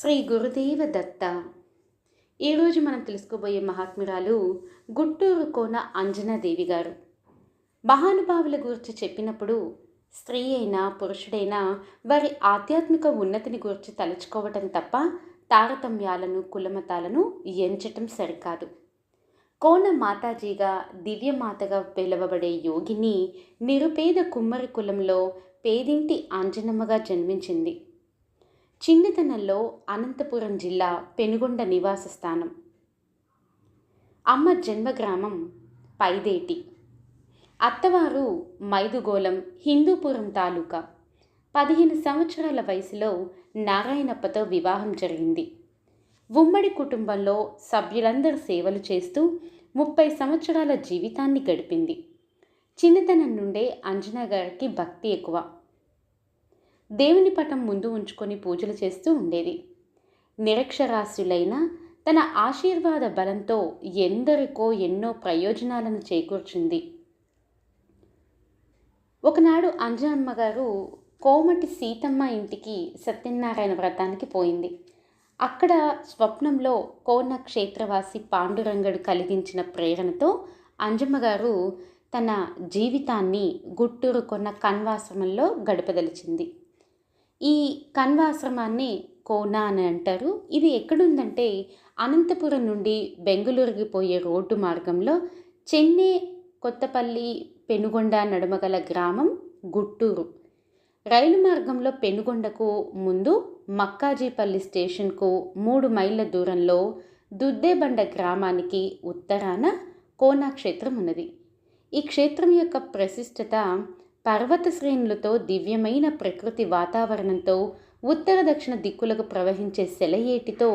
శ్రీ గురుదేవ దత్త. ఈరోజు మనం తెలుసుకోబోయే మహాత్మురాలు గుట్టూరు కోన అంజనాదేవి గారు. మహానుభావుల గురించి చెప్పినప్పుడు స్త్రీ అయినా పురుషుడైనా వారి ఆధ్యాత్మిక ఉన్నతిని గురించి తలుచుకోవటం తప్ప తారతమ్యాలను కులమతాలను ఎంచటం సరికాదు. కోన మాతాజీగా దివ్యమాతగా పిలువబడే యోగిని నిరుపేద కుమ్మరి కులంలో పేదింటి అంజనమ్మగా జన్మించింది. చిన్నతనంలో అనంతపురం జిల్లా పెనుగొండ నివాస స్థానం. అమ్మ జన్మగ్రామం పైదేటి. అత్తవారు మైదుగోళం హిందూపురం తాలూకా. పదిహేను సంవత్సరాల వయసులో నారాయణప్పతో వివాహం జరిగింది. ఉమ్మడి కుటుంబంలో సభ్యులందరూ సేవలు చేస్తూ ముప్పై సంవత్సరాల జీవితాన్ని గడిపింది. చిన్నతనం నుండే అంజనా గారికి భక్తి ఎక్కువ. దేవుని పటం ముందు ఉంచుకొని పూజలు చేస్తూ ఉండేది. నిరక్షరాస్యులైన తన ఆశీర్వాద బలంతో ఎందరికో ఎన్నో ప్రయోజనాలను చేకూర్చింది. ఒకనాడు అంజనమ్మ గారు కోమటి సీతమ్మ ఇంటికి సత్యనారాయణ వ్రతానికి పోయింది. అక్కడ స్వప్నంలో కోన క్షేత్రవాసి పాండురంగడు కలిగించిన ప్రేరణతో అంజమ్మగారు తన జీవితాన్ని గుట్టూరు కొన్న కన్వాశ్రమంలో గడపదలిచింది. ఈ కన్వాశ్రమాన్ని కోనా అని అంటారు. ఇది ఎక్కడుందంటే అనంతపురం నుండి బెంగళూరుకి పోయే రోడ్డు మార్గంలో చెన్నై కొత్తపల్లి పెనుగొండ నడుమగల గ్రామం గుట్టూరు రైలు మార్గంలో పెనుగొండకు ముందు మక్కాజీపల్లి స్టేషన్కు మూడు మైళ్ళ దూరంలో దుద్దేబండ గ్రామానికి ఉత్తరాన కోనా క్షేత్రం ఉన్నది. ఈ క్షేత్రం యొక్క ప్రశిష్టత పర్వత శ్రేణులతో దివ్యమైన ప్రకృతి వాతావరణంతో ఉత్తర దక్షిణ దిక్కులకు ప్రవహించే సెలయేటితో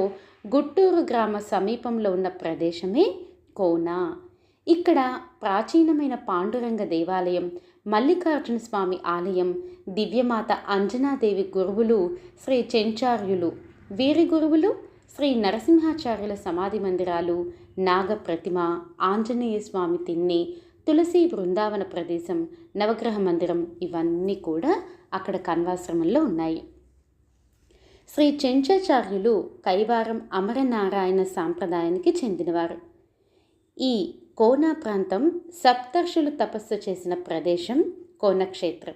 గుట్టూరు గ్రామ సమీపంలో ఉన్న ప్రదేశమే కోనా. ఇక్కడ ప్రాచీనమైన పాండురంగ దేవాలయం మల్లికార్జున స్వామి ఆలయం దివ్యమాత అంజనాదేవి గురువులు శ్రీ చెంచార్యులు వీరి గురువులు శ్రీ నరసింహాచార్యుల సమాధి మందిరాలు నాగప్రతిమ ఆంజనేయ స్వామి తిన్ని తులసి బృందావన ప్రదేశం నవగ్రహ మందిరం ఇవన్నీ కూడా అక్కడ కన్వాశ్రమంలో ఉన్నాయి. శ్రీ చెంచాచార్యులు కైవారం అమరనారాయణ సాంప్రదాయానికి చెందినవారు. ఈ కోనా ప్రాంతం సప్తర్షులు తపస్సు చేసిన ప్రదేశం కోనక్షేత్రం.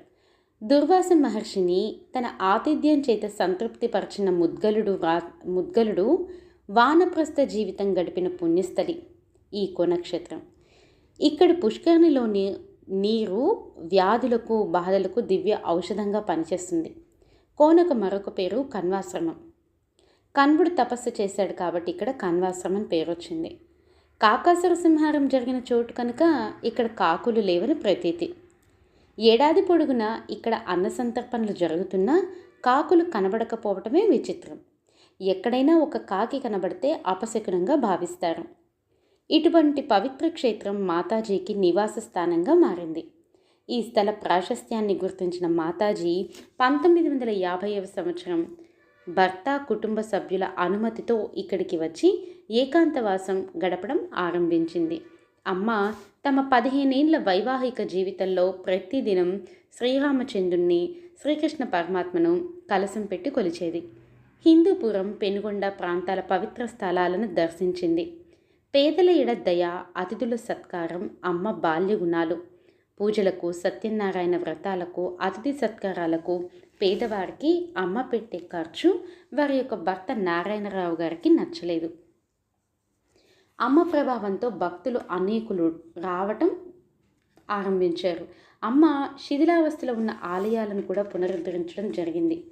దుర్వాస మహర్షిని తన ఆతిథ్యం చేత సంతృప్తిపరిచిన ముద్గలుడు రా ముద్గలుడు వానప్రస్థ జీవితం గడిపిన పుణ్యస్థలి ఈ కోనక్షేత్రం. ఇక్కడ పుష్కరిణిలోని నీరు వ్యాధులకు బాధలకు దివ్య ఔషధంగా పనిచేస్తుంది. కోనకు మరొక పేరు కన్వాశ్రమం కన్వుడు తపస్సు చేశాడు కాబట్టి ఇక్కడ కన్వాశ్రమం పేరు వచ్చింది కాకాసుర సంహారం జరిగిన చోటు కనుక ఇక్కడ కాకులు లేవని ప్రతీతి. ఏడాది పొడుగునా ఇక్కడ అన్న సంతర్పణలు జరుగుతున్నా కాకులు కనబడకపోవటమే విచిత్రం. ఎక్కడైనా ఒక కాకి కనబడితే అపశకునంగా భావిస్తారు. ఇటువంటి పవిత్ర క్షేత్రం మాతాజీకి నివాస స్థానంగా మారింది. ఈ స్థల ప్రాశస్త్యాన్ని గుర్తించిన మాతాజీ పంతొమ్మిది వందల యాభైవ సంవత్సరం భర్త కుటుంబ సభ్యుల అనుమతితో ఇక్కడికి వచ్చి ఏకాంతవాసం గడపడం ఆరంభించింది. అమ్మ తమ పదిహేనేళ్ళ వైవాహిక జీవితంలో ప్రతిదినం శ్రీరామచంద్రుణ్ణి శ్రీకృష్ణ పరమాత్మను కలసం పెట్టి కొలిచేది. హిందూపురం పెనుగొండ ప్రాంతాల పవిత్ర స్థలాలను దర్శించింది. పేదల ఎడదయ అతిథుల సత్కారం అమ్మ బాల్య గుణాలు. పూజలకు సత్యనారాయణ వ్రతాలకు అతిథి సత్కారాలకు పేదవారికి అమ్మ పెట్టే ఖర్చు వారి యొక్క భర్త నారాయణరావు గారికి నచ్చలేదు. అమ్మ ప్రభావంతో భక్తులు అనేకులు రావటం ఆరంభించారు. అమ్మ శిథిలావస్థలో ఉన్న ఆలయాలను కూడా పునరుద్ధరించడం జరిగింది.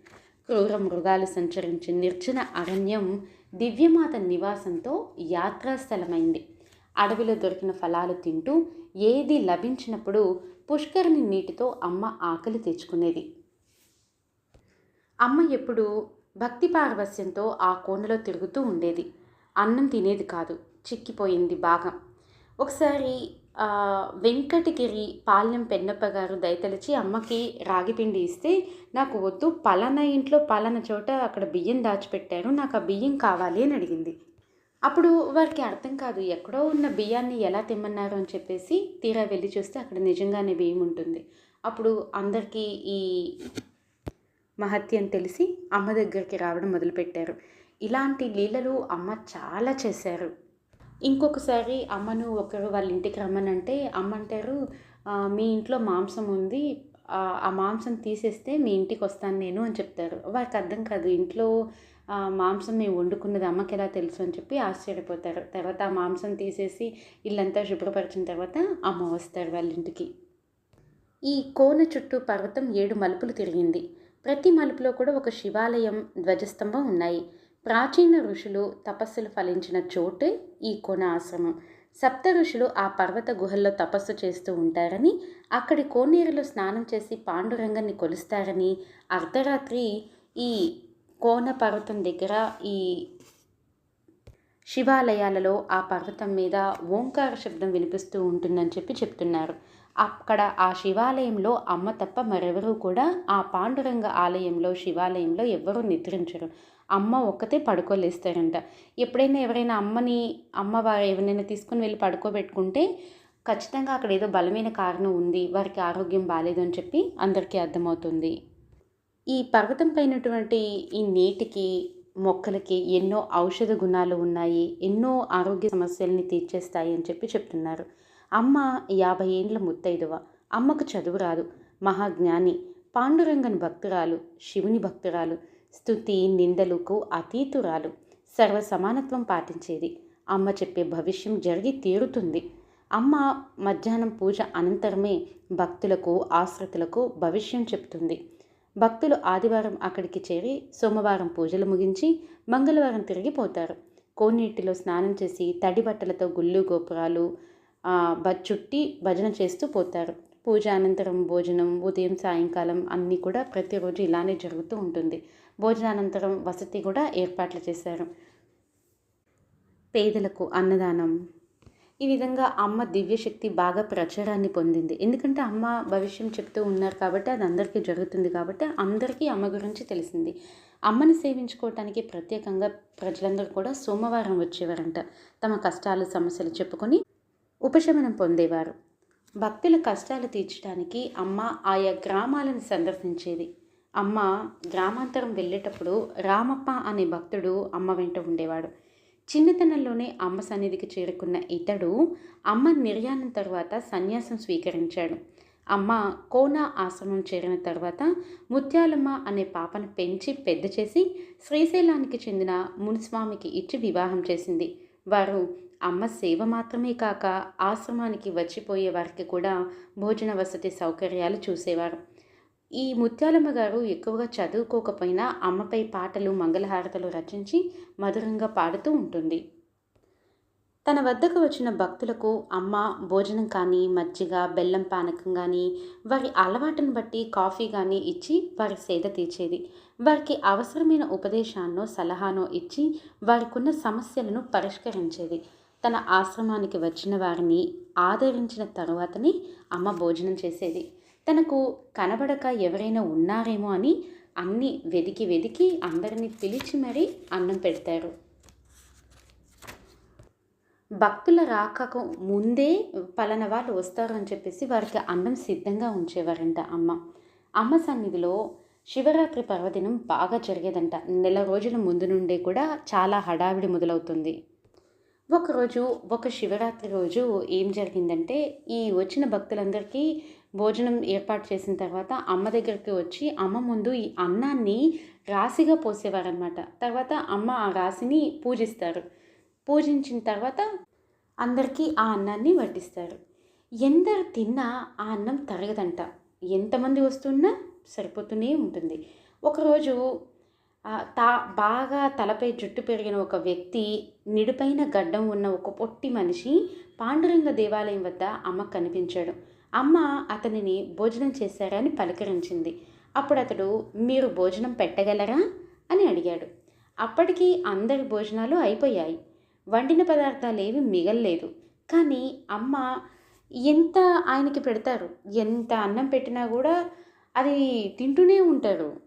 క్రూర మృగాలు సంచరించి నిర్జన అరణ్యం దివ్యమాత నివాసంతో యాత్రాస్థలమైంది. అడవిలో దొరికిన ఫలాలు తింటూ ఏది లభించినప్పుడు పుష్కరిణి నీటితో అమ్మ ఆకలి తెచ్చుకునేది. అమ్మ ఎప్పుడు భక్తి పారవస్యంతో ఆ కోనలో తిరుగుతూ ఉండేది. అన్నం తినేది కాదు. చిక్కిపోయింది బాగా ఒకసారి వెంకటగిరి పాలెం పెన్నప్ప గారు దయతలిచి అమ్మకి రాగిపిండి ఇస్తే నాకు వద్దు పలానా ఇంట్లో పలానా చోట అక్కడ బియ్యం దాచిపెట్టారు నాకు ఆ బియ్యం కావాలి అని అడిగింది. అప్పుడు వారికి అర్థం కాదు ఎక్కడో ఉన్న బియ్యాన్ని ఎలా తెమ్మన్నారు అని చెప్పేసి తీరా వెళ్ళి చూస్తే అక్కడ నిజంగానే బియ్యం ఉంటుంది. అప్పుడు అందరికీ ఈ మహత్యం తెలిసి అమ్మ దగ్గరికి రావడం మొదలుపెట్టారు. ఇలాంటి లీలలు అమ్మ చాలా చేశారు. ఇంకొకసారి అమ్మను ఒకరు వాళ్ళ ఇంటికి రమ్మనంటే అమ్మ అంటారు మీ ఇంట్లో మాంసం ఉంది ఆ మాంసం తీసేస్తే మీ ఇంటికి వస్తాను నేను అని చెప్తారు. వారికి అర్థం కాదు ఇంట్లో మాంసం మేము వండుకున్నది అమ్మకి ఎలా తెలుసు అని చెప్పి ఆశ్చర్యపోతారు. తర్వాత ఆ మాంసం తీసేసి ఇల్లంతా శుభ్రపరిచిన తర్వాత అమ్మ వస్తారు వాళ్ళ ఇంటికి. ఈ కోన చుట్టూ పర్వతం ఏడు మలుపులు తిరిగింది. ప్రతి మలుపులో కూడా ఒక శివాలయం ధ్వజస్తంభం ఉన్నాయి. ప్రాచీన ఋషులు తపస్సులు ఫలించిన చోటే ఈ కోన ఆశ్రమం సప్త ఋషులు ఆ పర్వత గుహల్లో తపస్సు చేస్తూ ఉంటారని అక్కడి కోనేరులో స్నానం చేసి పాండురంగన్ని కొలుస్తారని అర్ధరాత్రి ఈ కోన పర్వతం దగ్గర ఈ శివాలయాలలో ఆ పర్వతం మీద ఓంకార శబ్దం వినిపిస్తూ ఉంటుందని చెప్పి చెప్తున్నారు. అక్కడ ఆ శివాలయంలో అమ్మ తప్ప మరెవరూ కూడా ఆ పాండురంగ ఆలయంలో శివాలయంలో ఎవ్వరూ నిద్రించరు. అమ్మ ఒక్కతే పడుకోలేస్తారంట ఎప్పుడైనా ఎవరైనా అమ్మని అమ్మవారు ఎవరైనా తీసుకుని వెళ్ళి పడుకోబెట్టుకుంటే ఖచ్చితంగా అక్కడ ఏదో బలమైన కారణం ఉంది వారికి ఆరోగ్యం బాగాలేదు అని చెప్పి అందరికీ అర్థమవుతుంది. ఈ పర్వతం పైనటువంటి ఈ నీటికి మొక్కలకి ఎన్నో ఔషధ గుణాలు ఉన్నాయి ఎన్నో ఆరోగ్య సమస్యల్ని తీర్చేస్తాయి అని చెప్పి చెప్తున్నారు. అమ్మ యాభై ఏండ్ల ముత్తైదువ. అమ్మకు చదువు రాదు. మహాజ్ఞాని. పాండురంగని భక్తురాలు శివుని భక్తురాలు. స్థుతి నిందలకు అతీతురాలు. సర్వ సమానత్వం పాటించేది. అమ్మ చెప్పే భవిష్యం జరిగి తీరుతుంది. అమ్మ మధ్యాహ్నం పూజ అనంతరమే భక్తులకు ఆశ్రతులకు భవిష్యం చెప్తుంది. భక్తులు ఆదివారం అక్కడికి చేరి సోమవారం పూజలు ముగించి మంగళవారం తిరిగిపోతారు కోనీటిలో స్నానం చేసి తడి బట్టలతో గుళ్ళు గోపురాలు చుట్టి భజన చేస్తూ పోతారు. పూజ అనంతరం భోజనం ఉదయం సాయంకాలం అన్నీ కూడా ప్రతిరోజు ఇలానే జరుగుతూ ఉంటుంది. భోజనానంతరం వసతి కూడా ఏర్పాట్లు చేశారు. పేదలకు అన్నదానం. ఈ విధంగా అమ్మ దివ్యశక్తి బాగా ప్రచారాన్ని పొందింది. ఎందుకంటే అమ్మ భవిష్యం చెప్తూ ఉన్నారు కాబట్టి అది అందరికీ జరుగుతుంది కాబట్టి అందరికీ అమ్మ గురించి తెలిసింది. అమ్మని సేవించుకోవటానికి ప్రత్యేకంగా ప్రజలందరూ కూడా సోమవారం వచ్చేవారంట. తమ కష్టాలు సమస్యలు చెప్పుకొని ఉపశమనం పొందేవారు. భక్తుల కష్టాలు తీర్చడానికి అమ్మ ఆయా గ్రామాలను సందర్శించేది. అమ్మ గ్రామాంతరం వెళ్ళేటప్పుడు రామప్ప అనే భక్తుడు అమ్మ వెంట ఉండేవాడు. చిన్నతనంలోనే అమ్మ సన్నిధికి చేరుకున్న ఇతడు అమ్మ నిర్యాణం తర్వాత సన్యాసం స్వీకరించాడు. అమ్మ కోన ఆశ్రమం చేరిన తర్వాత ముత్యాలమ్మ అనే పాపను పెంచి పెద్ద చేసి శ్రీశైలానికి చెందిన మునిస్వామికి ఇచ్చి వివాహం చేసింది. వారు అమ్మ సేవ మాత్రమే కాక ఆశ్రమానికి వచ్చిపోయే వారికి కూడా భోజన వసతి సౌకర్యాలు చూసేవారు. ఈ ముత్యాలమ్మ గారు ఎక్కువగా చదువుకోకపోయినా అమ్మపై పాటలు మంగళహారతలు రచించి మధురంగా పాడుతూ ఉంటుంది. తన వద్దకు వచ్చిన భక్తులకు అమ్మ భోజనం కానీ మజ్జిగ బెల్లం పానకం కానీ వారి అలవాటును బట్టి కాఫీ కానీ ఇచ్చి వారి సేద తీర్చేది. వారికి అవసరమైన ఉపదేశాన్నో సలహానో ఇచ్చి వారికున్న సమస్యలను పరిష్కరించేది. తన ఆశ్రమానికి వచ్చిన వారిని ఆదరించిన తరువాతనే అమ్మ భోజనం చేసేది. తనకు కనబడక ఎవరైనా ఉన్నారేమో అని అన్ని వెదికి వెదికి అందరినీ పిలిచి మరీ అన్నం పెడతారు. భక్తుల రాకకు ముందే పలాన వాళ్ళు వస్తారు అని చెప్పేసి వారికి అన్నం సిద్ధంగా ఉంచేవారంట అమ్మ. అమ్మ సన్నిధిలో శివరాత్రి పర్వదినం బాగా జరిగేదంట. నెల రోజుల ముందు నుండే కూడా చాలా హడావిడి మొదలవుతుంది. ఒకరోజు ఒక శివరాత్రి రోజు ఏం జరిగిందంటే ఈ వచ్చిన భక్తులందరికీ భోజనం ఏర్పాటు చేసిన తర్వాత అమ్మ దగ్గరికి వచ్చి అమ్మ ముందు ఈ అన్నాన్ని రాశిగా పోసేవారనమాట తర్వాత అమ్మ ఆ రాశిని పూజిస్తారు. పూజించిన తర్వాత అందరికీ ఆ అన్నాన్ని వడ్డిస్తారు. ఎందరు తిన్నా ఆ అన్నం తరగదంట. ఎంతమంది వస్తున్నా సరిపోతూనే ఉంటుంది. ఒకరోజు తా బాగా తలపై జుట్టు పెరిగిన ఒక వ్యక్తి నిడిపైన గడ్డం ఉన్న ఒక పొట్టి మనిషి పాండురంగ దేవాలయం వద్ద అమ్మ కనిపించాడు. అమ్మ అతనిని భోజనం చేశారని పలకరించింది. అప్పుడు అతడు మీరు భోజనం పెట్టగలరా? అని అడిగాడు. అప్పటికి అందరి భోజనాలు అయిపోయాయి. వండిన పదార్థాలు ఏవి మిగల్లేదు. కానీ అమ్మ ఎంత ఆయనకి పెడతారు? ఎంత అన్నం పెట్టినా కూడా అది తింటూనే ఉంటారు.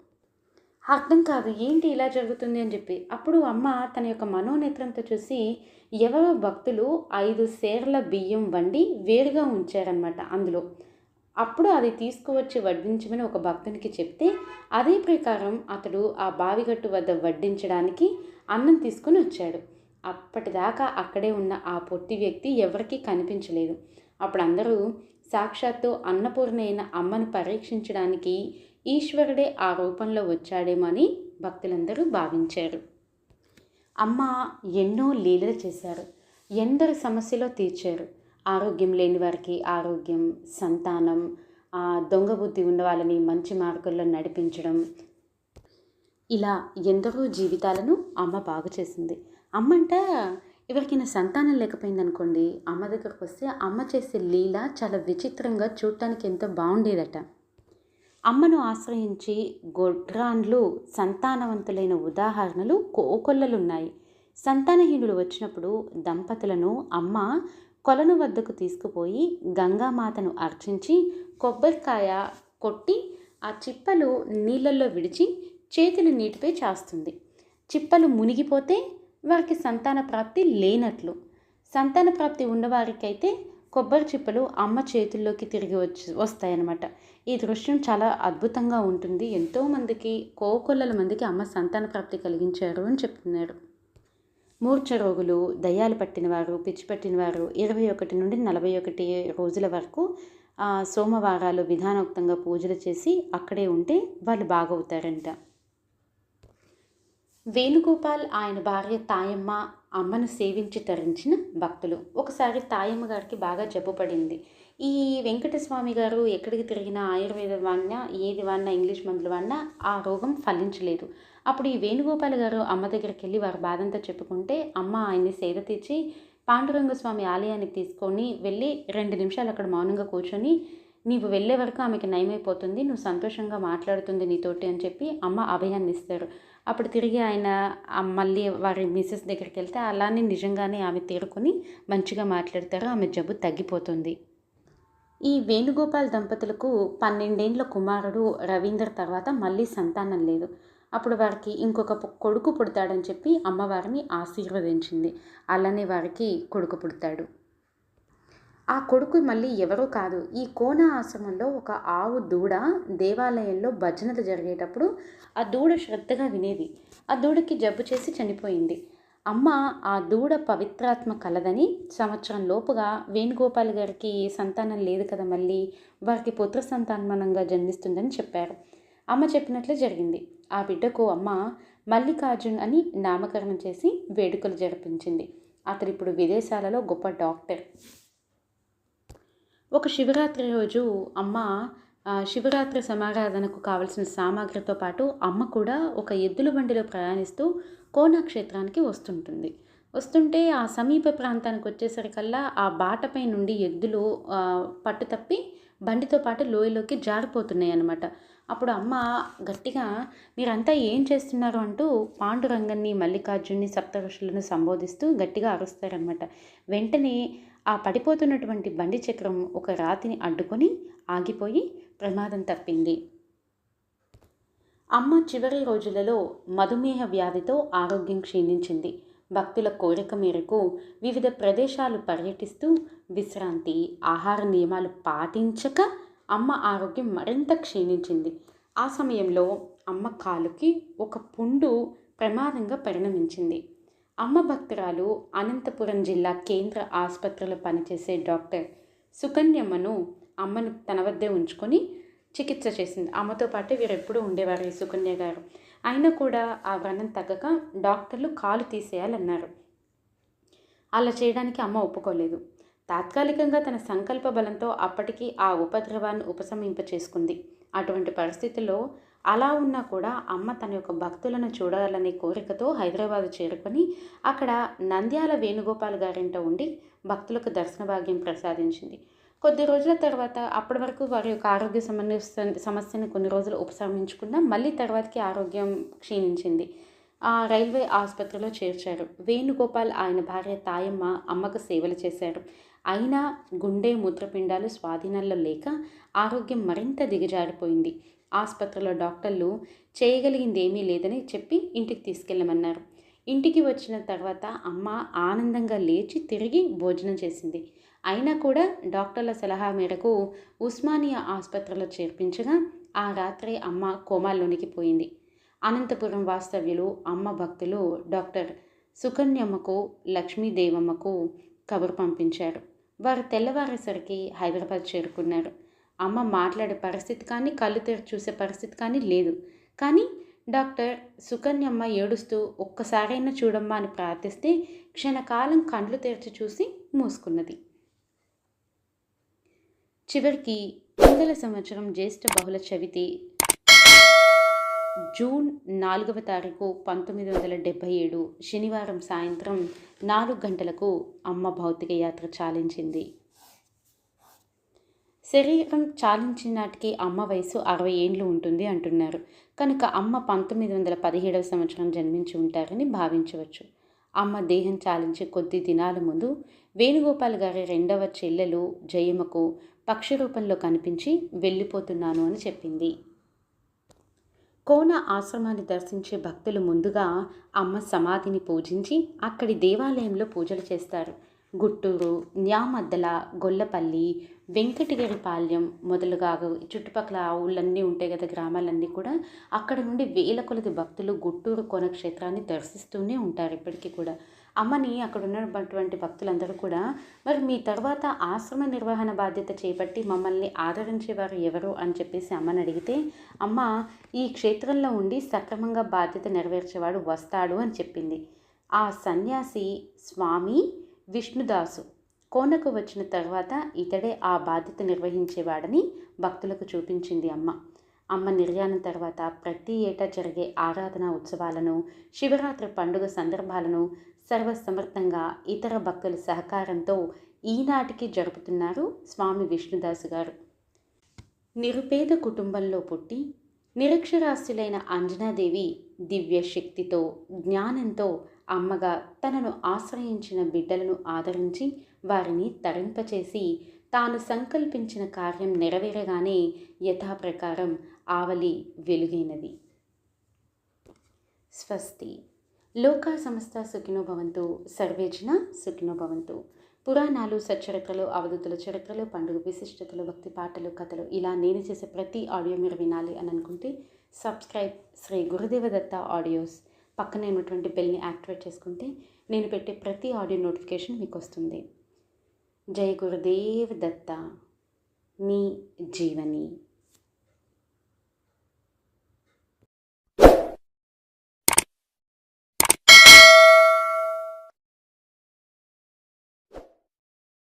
అర్థం కాదు ఏంటి ఇలా జరుగుతుంది అని చెప్పి. అప్పుడు అమ్మ తన యొక్క మనోనేత్రంతో చూసి ఎవరో భక్తులు ఐదు సేర్ల బియ్యం వండి వేరుగా ఉంచారనమాట అందులో. అప్పుడు అది తీసుకువచ్చి వడ్డించమని ఒక భక్తునికి చెప్తే అదే ప్రకారం అతడు ఆ బావిగట్టు వద్ద వడ్డించడానికి అన్నం తీసుకుని వచ్చాడు. అప్పటిదాకా అక్కడే ఉన్న ఆ పొట్టి వ్యక్తి ఎవరికీ కనిపించలేదు. అప్పుడు అందరూ సాక్షాత్తు అన్నపూర్ణ అయిన అమ్మను పరీక్షించడానికి ఈశ్వరుడే ఆ రూపంలో వచ్చాడేమో అని భక్తులందరూ భావించారు. అమ్మ ఎన్నో లీలలు చేశారు. ఎందరి సమస్యలో తీర్చారు. ఆరోగ్యం లేని వారికి ఆరోగ్యం సంతానం దొంగ బుద్ధి ఉన్న వాళ్ళని మంచి మార్గంలో నడిపించడం. ఇలా ఎందరో జీవితాలను అమ్మ బాగు చేసింది. అమ్మంట ఎవరికైనా సంతానం లేకపోయిందనుకోండి అమ్మ దగ్గరకు వస్తే అమ్మ చేసే లీల చాలా విచిత్రంగా చూడటానికి ఎంతో బాగుండేదట. అమ్మను ఆశ్రయించి గొడ్రాన్లు సంతానవంతులైన ఉదాహరణలు కోకొల్లలున్నాయి. సంతానహీనులు వచ్చినప్పుడు దంపతులను అమ్మ కొలను వద్దకు తీసుకుపోయి గంగామాతను అర్చించి కొబ్బరికాయ కొట్టి ఆ చిప్పలు నీళ్ళల్లో విడిచి చేతులు నీటిపై చేస్తుంది. చిప్పలు మునిగిపోతే వారికి సంతాన ప్రాప్తి లేనట్లు. సంతాన ప్రాప్తి ఉన్నవారికైతే కొబ్బరి చిప్పలు అమ్మ చేతుల్లోకి తిరిగి వచ్చి వస్తాయన్నమాట. ఈ దృశ్యం చాలా అద్భుతంగా ఉంటుంది. ఎంతోమందికి కోకొల్లల మందికి అమ్మ సంతాన ప్రాప్తి కలిగించారు అని చెప్తున్నారు. మూర్ఛ రోగులు దయ్యాలు పట్టినవారు పిచ్చి పట్టినవారు ఇరవై ఒకటి నుండి నలభై ఒకటి రోజుల వరకు సోమవారాలు విధానోక్తంగా పూజలు చేసి అక్కడే ఉంటే వాళ్ళు బాగవుతారంట. వేణుగోపాల్ ఆయన భార్య తాయమ్మ అమ్మను సేవించి తరించిన భక్తులు. ఒకసారి తాయమ్మ గారికి బాగా జబ్బు పడింది. ఈ వెంకటస్వామి గారు ఎక్కడికి తిరిగినా ఆయుర్వేద వాడినా ఏది వాడినా ఇంగ్లీష్ మందులు వాడినా ఆ రోగం ఫలించలేదు. అప్పుడు ఈ వేణుగోపాల్ గారు అమ్మ దగ్గరికి వెళ్ళి వారి బాధంతా చెప్పుకుంటే అమ్మ ఆయన్ని సేద తీర్చి పాండురంగ స్వామి ఆలయానికి తీసుకొని వెళ్ళి రెండు నిమిషాలు అక్కడ మౌనంగా కూర్చొని నీవు వెళ్ళే వరకు ఆమెకి నయమైపోతుంది నువ్వు సంతోషంగా మాట్లాడుతుంది నీతోటి అని చెప్పి అమ్మ అభయాన్ని ఇస్తారు. అప్పుడు తిరిగి ఆయన మళ్ళీ వారి మిస్సెస్ దగ్గరికి వెళ్తే అలానే నిజంగానే ఆమె తేరుకొని మంచిగా మాట్లాడతారు. ఆమె జబ్బు తగ్గిపోతుంది. ఈ వేణుగోపాల్ దంపతులకు పన్నెండేండ్ల కుమారుడు రవీందర్ తర్వాత మళ్ళీ సంతానం లేదు. అప్పుడు వారికి ఇంకొక కొడుకు పుడతాడని చెప్పి అమ్మవారిని ఆశీర్వదించింది. అలానే వారికి కొడుకు పుడతాడు. ఆ కొడుకు మళ్ళీ ఎవరో కాదు. ఈ కోన ఆశ్రమంలో ఒక ఆవు దూడ దేవాలయంలో భజనలు జరిగేటప్పుడు ఆ దూడ శ్రద్ధగా వినేది. ఆ దూడకి జబ్బు చేసి చనిపోయింది. అమ్మ ఆ దూడ పవిత్రాత్మ కలదని సంవత్సరం లోపుగా వేణుగోపాల్ గారికి సంతానం లేదు కదా మళ్ళీ? వారికి పుత్ర సంతానమనంగా జన్మిస్తుందని చెప్పారు. అమ్మ చెప్పినట్లు జరిగింది. ఆ బిడ్డకు అమ్మ మల్లికార్జున్ అని నామకరణం చేసి వేడుకలు జరిపించింది. అతడు ఇప్పుడు విదేశాలలో గొప్ప డాక్టర్. ఒక శివరాత్రి రోజు అమ్మ శివరాత్రి సమారాధనకు కావలసిన సామాగ్రితో పాటు అమ్మ కూడా ఒక ఎద్దుల బండిలో ప్రయాణిస్తూ కోనాక్షేత్రానికి వస్తుంటుంది. వస్తుంటే ఆ సమీప ప్రాంతానికి వచ్చేసరికల్లా ఆ బాటపై నుండి ఎద్దులు పట్టు తప్పి బండితో పాటు లోయలోకి జారిపోతున్నాయి అన్నమాట. అప్పుడు అమ్మ గట్టిగా మీరంతా ఏం చేస్తున్నారు? అంటూ పాండురంగన్ని మల్లికార్జున్ని సప్తఋషులను సంబోధిస్తూ గట్టిగా అరుస్తారనమాట వెంటనే ఆ పడిపోతున్నటువంటి బండి చక్రం ఒక రాతిని అడ్డుకొని ఆగిపోయి ప్రమాదం తప్పింది. అమ్మ చివరి రోజులలో మధుమేహ వ్యాధితో ఆరోగ్యం క్షీణించింది. భక్తుల కోరిక మేరకు వివిధ ప్రదేశాలు పర్యటిస్తూ విశ్రాంతి ఆహార నియమాలు పాటించక అమ్మ ఆరోగ్యం మరింత క్షీణించింది. ఆ సమయంలో అమ్మ కాలుకి ఒక పుండు ప్రమాదంగా పరిణమించింది. అమ్మ భక్తురాలు అనంతపురం జిల్లా కేంద్ర ఆసుపత్రిలో పనిచేసే డాక్టర్ సుకన్యమ్మను అమ్మను తన వద్దే ఉంచుకొని చికిత్స చేసింది. అమ్మతో పాటు వీరెప్పుడూ ఉండేవారు ఈ సుకన్య గారు. అయినా కూడా ఆ వ్రణం తగ్గక డాక్టర్లు కాలు తీసేయాలన్నారు. అలా చేయడానికి అమ్మ ఒప్పుకోలేదు. తాత్కాలికంగా తన సంకల్ప బలంతో అప్పటికి ఆ ఉపద్రవాన్ని ఉపశమింప చేసుకుంది అటువంటి పరిస్థితుల్లో అలా ఉన్నా కూడా అమ్మ తన యొక్క భక్తులను చూడాలనే కోరికతో హైదరాబాద్ చేరుకొని అక్కడ నంద్యాల వేణుగోపాల్ గారింట ఉండి భక్తులకు దర్శన భాగ్యం ప్రసాదించింది. కొద్ది రోజుల తర్వాత అప్పటి వరకు వారి యొక్క ఆరోగ్య సమస్య సమస్యను కొన్ని రోజులు ఉపశమించుకున్న మళ్ళీ తర్వాతకి ఆరోగ్యం క్షీణించింది. ఆ రైల్వే ఆసుపత్రిలో చేర్చారు. వేణుగోపాల్ ఆయన భార్య తాయమ్మ అమ్మకు సేవలు చేశారు. అయినా గుండె మూత్రపిండాలు స్వాధీనంలో లేక ఆరోగ్యం మరింత దిగజారిపోయింది. ఆసుపత్రిలో డాక్టర్లు చేయగలిగింది ఏమీ లేదని చెప్పి ఇంటికి తీసుకెళ్ళమన్నారు. ఇంటికి వచ్చిన తర్వాత అమ్మ ఆనందంగా లేచి తిరిగి భోజనం చేసింది. అయినా కూడా డాక్టర్ల సలహా మేరకు ఉస్మానియా ఆసుపత్రిలో చేర్పించగా ఆ రాత్రి అమ్మ కోమాల్లోనికి పోయింది. అనంతపురం వాస్తవ్యులు అమ్మ భక్తులు డాక్టర్ సుకన్యమ్మకు లక్ష్మీదేవమ్మకు కబురు పంపించారు. వారు తెల్లవారేసరికి హైదరాబాద్ చేరుకున్నారు. అమ్మ మాట్లాడే పరిస్థితి కానీ కళ్ళు తెరి చూసే పరిస్థితి కానీ లేదు. కానీ డాక్టర్ సుకన్యమ్మ ఏడుస్తూ ఒక్కసారైనా చూడమ్మా అని ప్రార్థిస్తే క్షణకాలం కండ్లు తెరిచి చూసి మూసుకున్నది. చివరికి వందల సంవత్సరం జ్యేష్ఠ బహుళ చవితి జూన్ నాలుగవ తారీఖు పంతొమ్మిది వందల డెబ్భై ఏడు శనివారం సాయంత్రం నాలుగు గంటలకు అమ్మ భౌతిక యాత్ర చాలించింది. శరీరం చాలించిన నాటికి అమ్మ వయసు అరవై ఏండ్లు ఉంటుంది అంటున్నారు. కనుక అమ్మ పంతొమ్మిది వందల పదిహేడవ సంవత్సరం జన్మించి ఉంటారని భావించవచ్చు. అమ్మ దేహం చాలించే కొద్ది దినాల ముందు వేణుగోపాల్ గారి రెండవ చెల్లెలు జయమ్మకు పక్షి రూపంలో కనిపించి వెళ్ళిపోతున్నాను అని చెప్పింది. కోన ఆశ్రమాన్ని దర్శించే భక్తులు ముందుగా అమ్మ సమాధిని పూజించి అక్కడి దేవాలయంలో పూజలు చేస్తారు. గుట్టూరు న్యామద్దల గొల్లపల్లి వెంకటగిరిపాళ్యం మొదలుగా చుట్టుపక్కల ఊళ్ళన్నీ ఉంటాయి కదా గ్రామాలన్నీ కూడా. అక్కడ నుండి వేల కొలది భక్తులు గుట్టూరు కోనక్షేత్రాన్ని దర్శిస్తూనే ఉంటారు ఇప్పటికీ కూడా. అమ్మని అక్కడ ఉన్నటువంటి భక్తులందరూ కూడా మరి మీ తర్వాత ఆశ్రమ నిర్వహణ బాధ్యత చేపట్టి మమ్మల్ని ఆదరించేవారు ఎవరు? అని చెప్పేసి అమ్మని అడిగితే అమ్మ ఈ క్షేత్రంలో ఉండి సక్రమంగా బాధ్యత నెరవేర్చేవాడు వస్తాడు అని చెప్పింది. ఆ సన్యాసి స్వామి విష్ణుదాసు. కోనకు వచ్చిన తర్వాత ఇతడే ఆ బాధ్యత నిర్వహించేవాడని భక్తులకు చూపించింది అమ్మ. అమ్మ నిర్యాణం తర్వాత ప్రతి ఏటా జరిగే ఆరాధన ఉత్సవాలను శివరాత్రి పండుగ సందర్భాలను సర్వసమర్థంగా ఇతర భక్తుల సహకారంతో ఈనాటికి జరుపుతున్నారు స్వామి విష్ణుదాసు గారు. నిరుపేద కుటుంబంలో పుట్టి నిరక్షరాస్యులైన అంజనాదేవి దివ్య శక్తితో జ్ఞానంతో అమ్మగా తనను ఆశ్రయించిన బిడ్డలను ఆదరించి వారిని తరింపచేసి తాను సంకల్పించిన కార్యం నెరవేరగానే యథాప్రకారం ఆవలి వెలుగైనది. స్వస్తి. లోకా సంస్థ సుఖినోభవంతు సర్వేజన సుఖినోభవంతు పురాణాలు సచ్చరిత్రలు అవధుతుల చరిత్రలు పండుగ విశిష్టతలు భక్తి పాటలు కథలు ఇలా నేను చేసే ప్రతి ఆడియో మీరు వినాలి అని అనుకుంటే సబ్స్క్రైబ్ శ్రీ గురుదేవదత్త ఆడియోస్ పక్కనే ఉన్నటువంటి బెల్ని యాక్టివేట్ చేసుకుంటే నేను పెట్టే ప్రతి ఆడియో నోటిఫికేషన్ మీకు వస్తుంది. జయ గురుదేవ్ దత్త మీ జీవని.